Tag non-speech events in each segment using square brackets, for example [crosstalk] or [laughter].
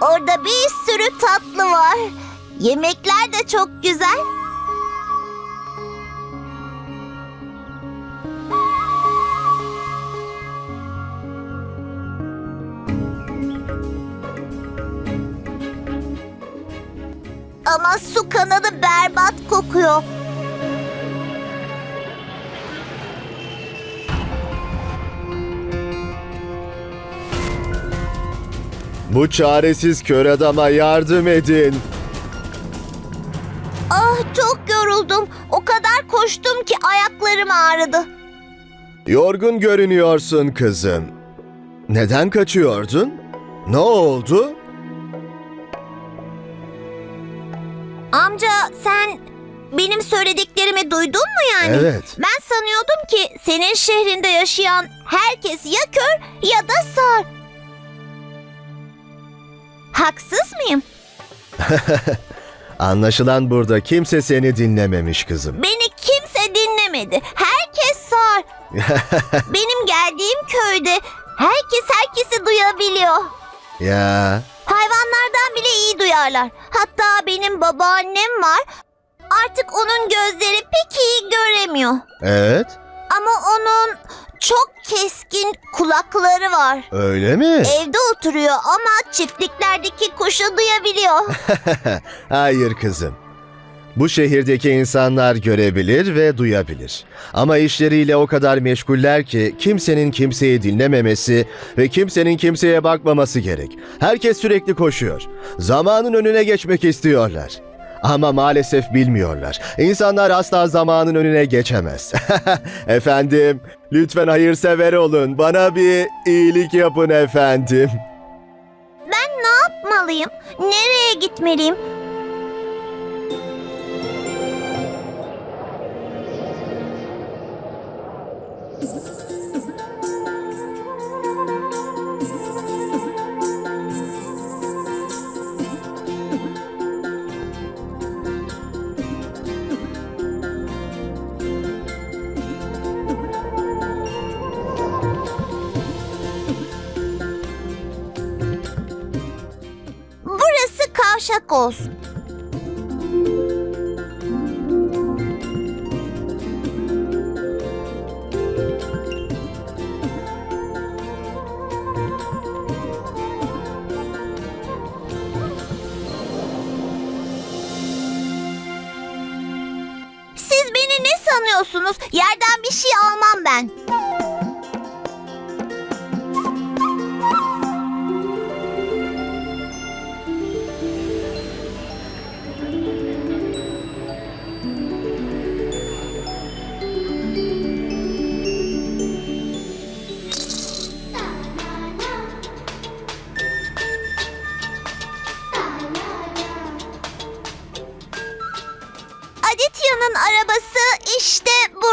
Orada bir sürü tatlı var. Yemekler de çok güzel. Ama su kanalı berbat kokuyor. Bu çaresiz kör adama yardım edin. Ah çok yoruldum. O kadar koştum ki ayaklarım ağrıdı. Yorgun görünüyorsun kızım. Neden kaçıyordun? Ne oldu? Amca sen benim söylediklerimi duydun mu yani? Evet. Ben sanıyordum ki senin şehrinde yaşayan herkes ya kör ya da sağır. Haksız mıyım? [laughs] Anlaşılan burada kimse seni dinlememiş kızım. Beni kimse dinlemedi. Herkes sağır. [laughs] benim geldiğim köyde herkes herkesi duyabiliyor. Ya, Hayvanlardan bile iyi duyarlar. Hatta benim babaannem var. Artık onun gözleri pek iyi göremiyor. evet. Ama onun çok keskin kulakları var. Öyle mi? Evde oturuyor ama çiftliklerdeki kuşu duyabiliyor. [laughs] Hayır kızım. Bu şehirdeki insanlar görebilir ve duyabilir. Ama işleriyle o kadar meşguller ki kimsenin kimseyi dinlememesi ve kimsenin kimseye bakmaması gerek. Herkes sürekli koşuyor. Zamanın önüne geçmek istiyorlar. Ama maalesef bilmiyorlar. İnsanlar asla zamanın önüne geçemez. [laughs] efendim, lütfen hayırsever olun. Bana bir iyilik yapın efendim. ben ne yapmalıyım? Nereye gitmeliyim? Kavşak olsun. Siz beni ne sanıyorsunuz? Yerden bir şey almam ben.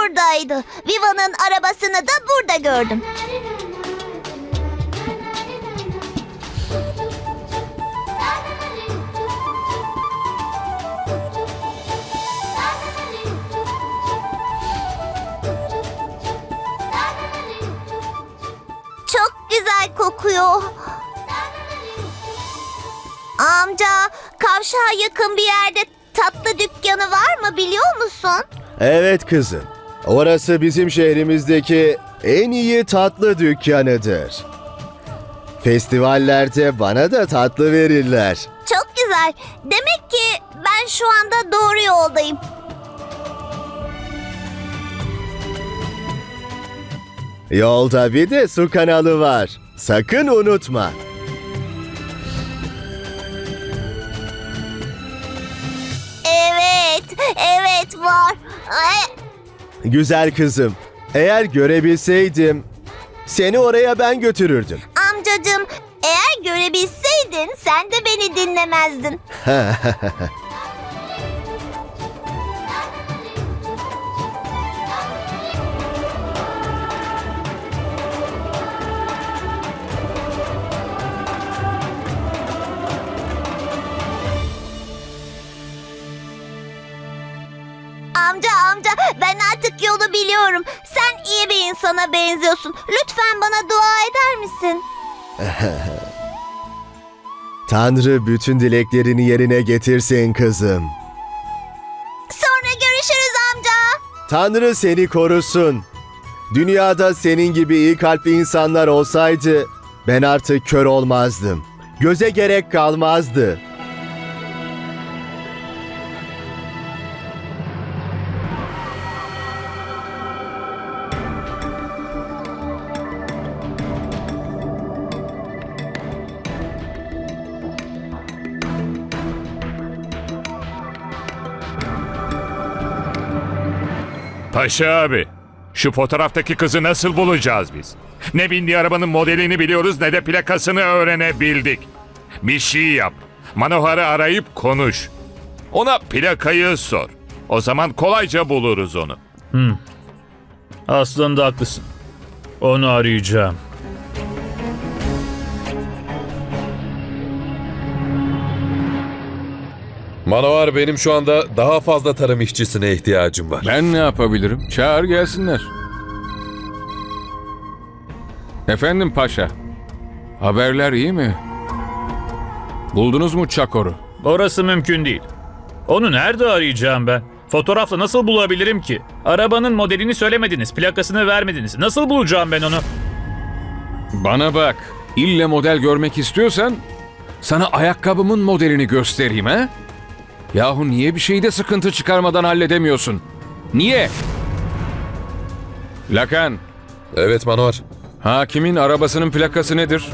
Buradaydı. Viva'nın arabasını da burada gördüm. Çok güzel kokuyor. Amca, kavşağa yakın bir yerde tatlı dükkanı var mı biliyor musun? Evet kızım. Orası bizim şehrimizdeki en iyi tatlı dükkanıdır. Festivallerde bana da tatlı verirler. Çok güzel. Demek ki ben şu anda doğru yoldayım. Yolda bir de su kanalı var. Sakın unutma. Güzel kızım, eğer görebilseydim seni oraya ben götürürdüm. Amcacığım eğer görebilseydin sen de beni dinlemezdin. [laughs] biliyorum. Sen iyi bir insana benziyorsun. Lütfen bana dua eder misin? [laughs] Tanrı bütün dileklerini yerine getirsin kızım. Sonra görüşürüz amca. Tanrı seni korusun. Dünyada senin gibi iyi kalpli insanlar olsaydı ben artık kör olmazdım. Göze gerek kalmazdı. Paşa abi, şu fotoğraftaki kızı nasıl bulacağız biz? Ne bindiği arabanın modelini biliyoruz ne de plakasını öğrenebildik. Bir şey yap. Manohar'ı arayıp konuş. Ona plakayı sor. O zaman kolayca buluruz onu. Aslında haklısın. Onu arayacağım. Manovar benim şu anda daha fazla tarım işçisine ihtiyacım var. Ben ne yapabilirim? Çağır gelsinler. Efendim paşa. Haberler iyi mi? Buldunuz mu Çakor'u? Orası mümkün değil. Onu nerede arayacağım ben? Fotoğrafla nasıl bulabilirim ki? Arabanın modelini söylemediniz, plakasını vermediniz. Nasıl bulacağım ben onu? Bana bak. İlle model görmek istiyorsan sana ayakkabımın modelini göstereyim ha? Yahu niye bir şeyde sıkıntı çıkarmadan halledemiyorsun? Niye? Lakan, Evet Manovar. hakimin arabasının plakası nedir?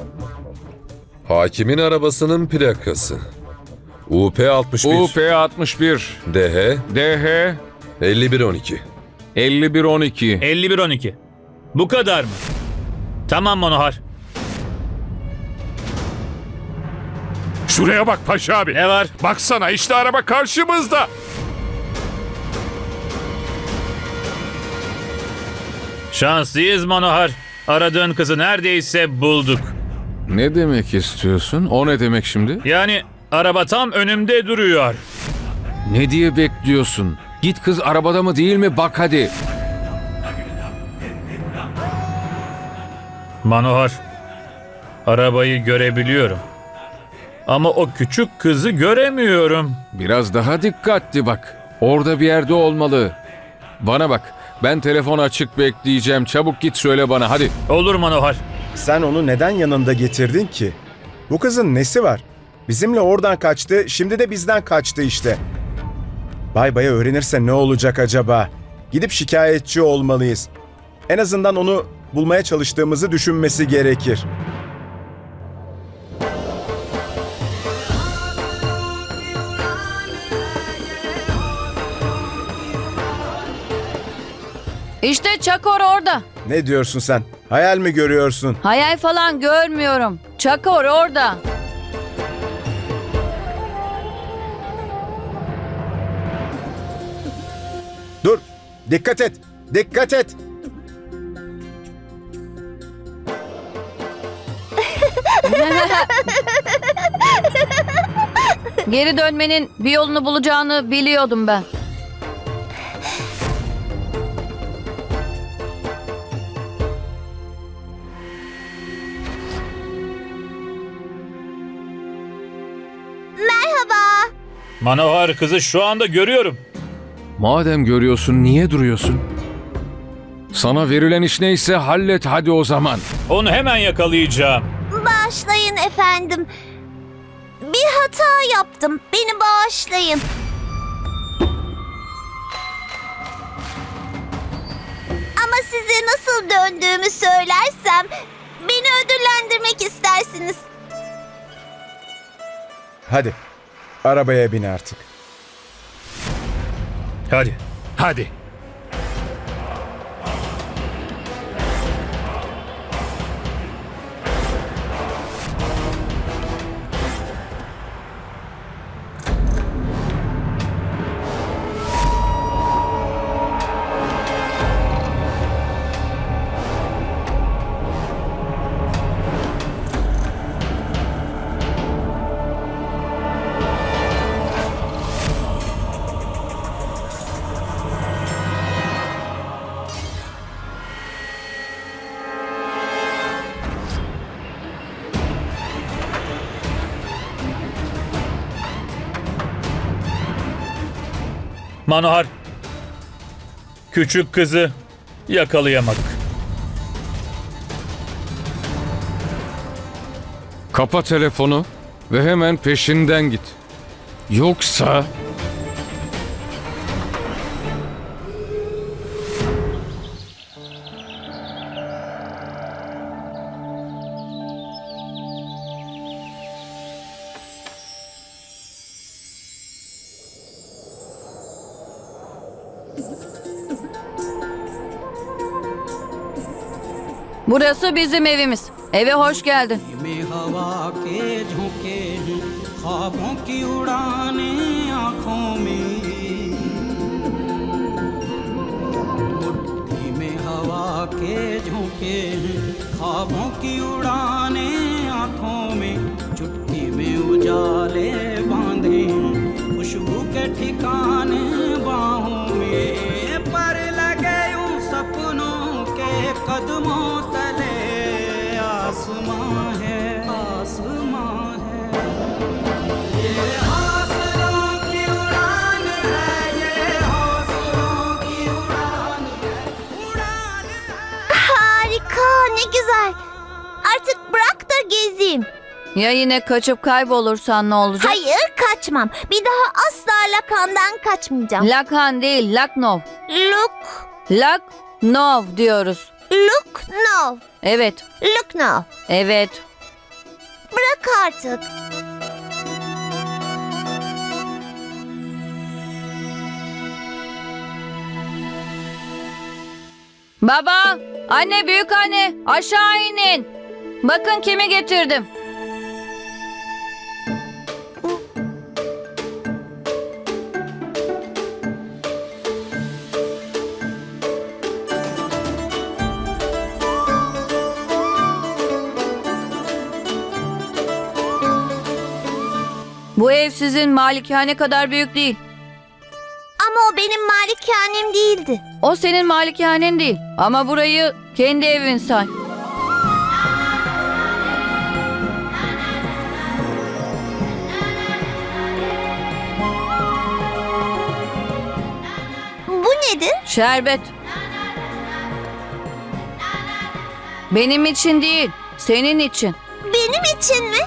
Hakimin arabasının plakası. UP 61 UP 61 DH DH 5112. 5112 5112. Bu kadar mı? Tamam Manohar. Şuraya bak Paşa abi. Ne var? Baksana işte araba karşımızda. Şanslıyız Manohar. Aradığın kızı neredeyse bulduk. Ne demek istiyorsun? O ne demek şimdi? Yani araba tam önümde duruyor. Ne diye bekliyorsun? Git kız arabada mı değil mi bak hadi. Manohar, arabayı görebiliyorum. Ama o küçük kızı göremiyorum. Biraz daha dikkatli bak. Orada bir yerde olmalı. Bana bak. Ben telefon açık bekleyeceğim. Çabuk git söyle bana hadi. Olur Manohar. Sen onu neden yanında getirdin ki? Bu kızın nesi var? Bizimle oradan kaçtı, şimdi de bizden kaçtı işte. Bay Bay'a öğrenirse ne olacak acaba? Gidip şikayetçi olmalıyız. En azından onu bulmaya çalıştığımızı düşünmesi gerekir. İşte Çakor orada. Ne diyorsun sen? Hayal mi görüyorsun? Hayal falan görmüyorum. Çakor orada. Dur! Dikkat et! Dikkat et! [laughs] Geri dönmenin bir yolunu bulacağını biliyordum ben. Manohar kızı şu anda görüyorum. Madem görüyorsun niye duruyorsun? Sana verilen iş neyse hallet hadi o zaman. Onu hemen yakalayacağım. Bağışlayın efendim. Bir hata yaptım. Beni bağışlayın. Ama size nasıl döndüğümü söylersem beni ödüllendirmek istersiniz. Hadi, arabaya bin artık. Hadi. Hadi. Manohar. Küçük kızı yakalayamadık. Kapa telefonu ve hemen peşinden git. Yoksa... Burası bizim evimiz. Eve hoş geldin. में हवा के झोंके हैं ख्वाबों की उड़ाने आंखों में मुट्ठी में हवा के झोंके हैं ख्वाबों की उड़ाने आंखों में चुट्टी में उजाले बांधे हैं खुशबू के ठिकाने बाहों में पर लगे यूं सपनों के कदमों da gezeyim. Ya yine kaçıp kaybolursan ne olacak? Hayır, kaçmam. Bir daha asla Lakan'dan kaçmayacağım. Lakhan değil, Laknov. Look, Laknov diyoruz. look now. Evet, Look now. evet. Bırak artık. Baba, anne, büyük anne, aşağı inin. Bakın kimi getirdim. Bu ev sizin malikane kadar büyük değil. Ama o benim malikanem değildi. O senin malikanen değil. Ama burayı kendi evin say. Nedir? Şerbet. Benim için değil, senin için. Benim için mi?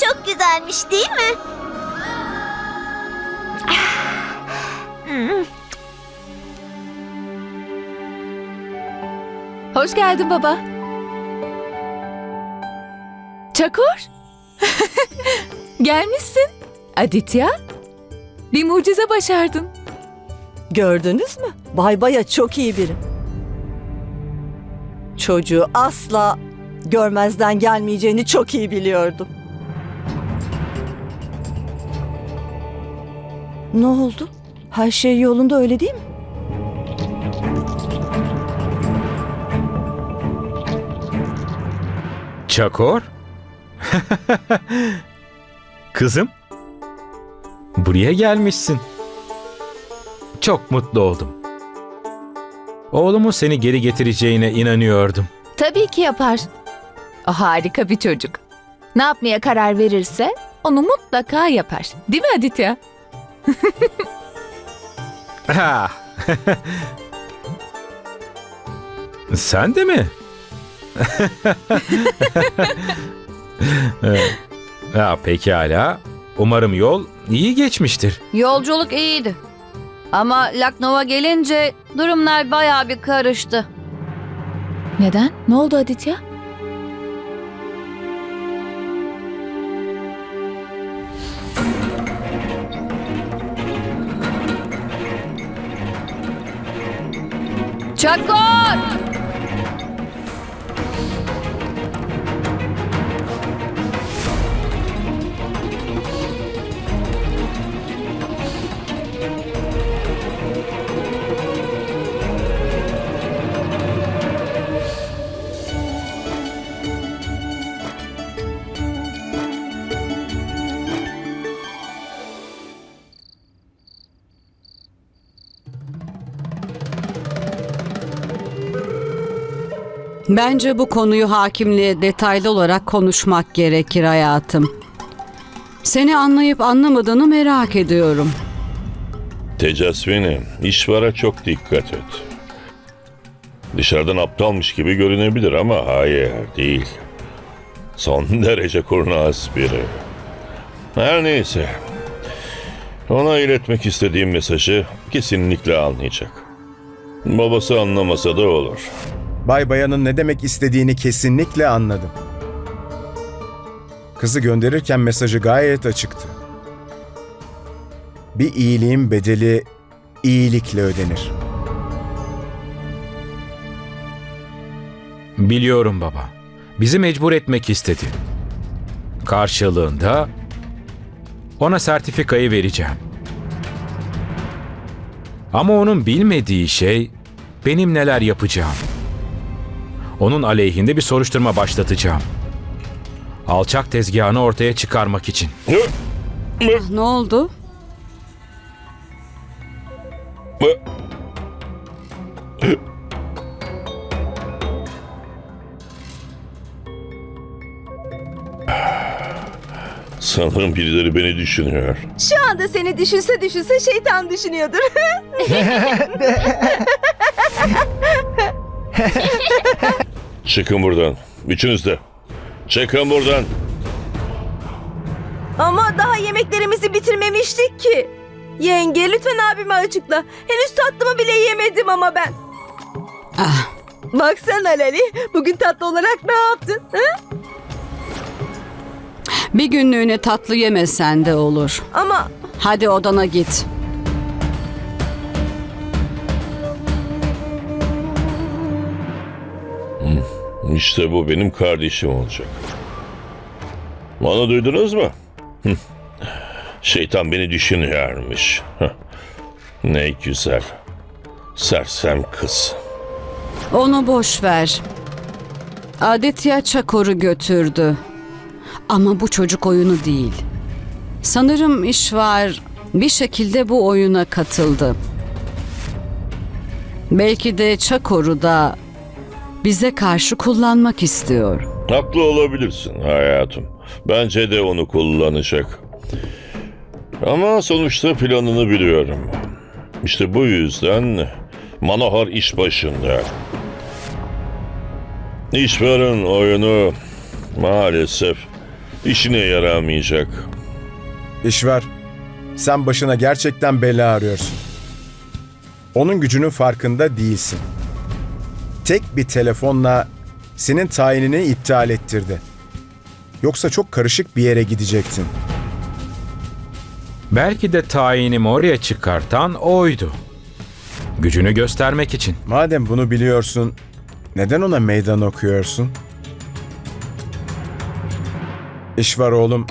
Çok güzelmiş değil mi? Hoş geldin baba. Çakor. [laughs] Gelmişsin. Aditya. Bir mucize başardın. Gördünüz mü? Bay Baya çok iyi biri. Çocuğu asla görmezden gelmeyeceğini çok iyi biliyordum. Ne oldu? Her şey yolunda öyle değil mi? Çakor? [laughs] Kızım? Buraya gelmişsin. Çok mutlu oldum. Oğlumun seni geri getireceğine inanıyordum. Tabii ki yapar. O harika bir çocuk. Ne yapmaya karar verirse onu mutlaka yapar. Değil mi Aditya? [laughs] [laughs] Sen de mi? [laughs] Evet. ha, pekala. Umarım yol iyi geçmiştir. Yolculuk iyiydi. Ama Laknov'a gelince durumlar bayağı bir karıştı. Neden? Ne oldu Aditya? Çakor! Bence bu konuyu hakimle detaylı olarak konuşmak gerekir hayatım. Seni anlayıp anlamadığını merak ediyorum. Tecasvini, işvara çok dikkat et. Dışarıdan aptalmış gibi görünebilir ama hayır değil. Son [laughs] derece kurnaz biri. Her neyse. Ona iletmek istediğim mesajı kesinlikle anlayacak. Babası anlamasa da olur. Bay Bayan'ın ne demek istediğini kesinlikle anladım. Kızı gönderirken mesajı gayet açıktı. Bir iyiliğin bedeli iyilikle ödenir. Biliyorum baba. Bizi mecbur etmek istedi. Karşılığında ona sertifikayı vereceğim. Ama onun bilmediği şey benim neler yapacağım. Onun aleyhinde bir soruşturma başlatacağım. Alçak tezgahını ortaya çıkarmak için. Ne oldu? Sanırım birileri beni düşünüyor. Şu anda seni düşünse düşünse şeytan düşünüyordur. [laughs] [laughs] [laughs] Çıkın buradan. Üçünüz de. Çıkın buradan. Ama daha yemeklerimizi bitirmemiştik ki. Yenge lütfen abime açıkla. Henüz tatlımı bile yemedim ama ben. Ah, Baksana Lali. Bugün tatlı olarak ne yaptın? Ha? bir günlüğüne tatlı yemesen de olur. Ama Hadi odana git. İşte bu benim kardeşim olacak. Bana duydunuz mu? Şeytan beni düşünüyormuş. Ne güzel. Sersem kız. Onu boş ver. Aditya Çakor'u götürdü. Ama bu çocuk oyunu değil. Sanırım iş var. Bir şekilde bu oyuna katıldı. Belki de Çakor'u da bize karşı kullanmak istiyor. Haklı olabilirsin hayatım. Bence de onu kullanacak. Ama sonuçta planını biliyorum. İşte bu yüzden Manohar iş başında. İşverin oyunu maalesef işine yaramayacak. İşver, sen başına gerçekten bela arıyorsun. Onun gücünün farkında değilsin. Tek bir telefonla senin tayinini iptal ettirdi. Yoksa çok karışık bir yere gidecektin. Belki de tayinimi oraya çıkartan oydu. Gücünü göstermek için. Madem bunu biliyorsun, neden ona meydan okuyorsun? İş var oğlum.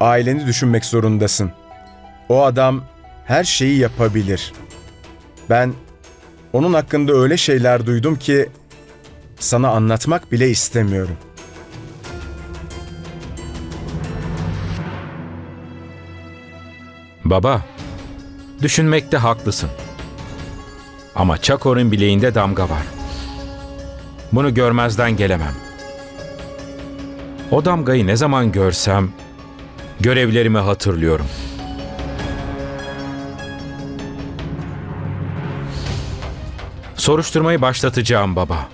Aileni düşünmek zorundasın. O adam her şeyi yapabilir. Ben onun hakkında öyle şeyler duydum ki sana anlatmak bile istemiyorum. Baba, düşünmekte haklısın. Ama Çakor'un bileğinde damga var. Bunu görmezden gelemem. O damgayı ne zaman görsem görevlerimi hatırlıyorum. Soruşturmayı başlatacağım baba.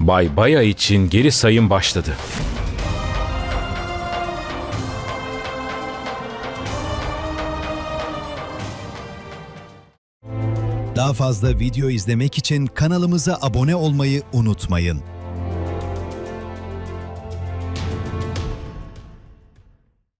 Bay Baya için geri sayım başladı. Daha fazla video izlemek için kanalımıza abone olmayı unutmayın.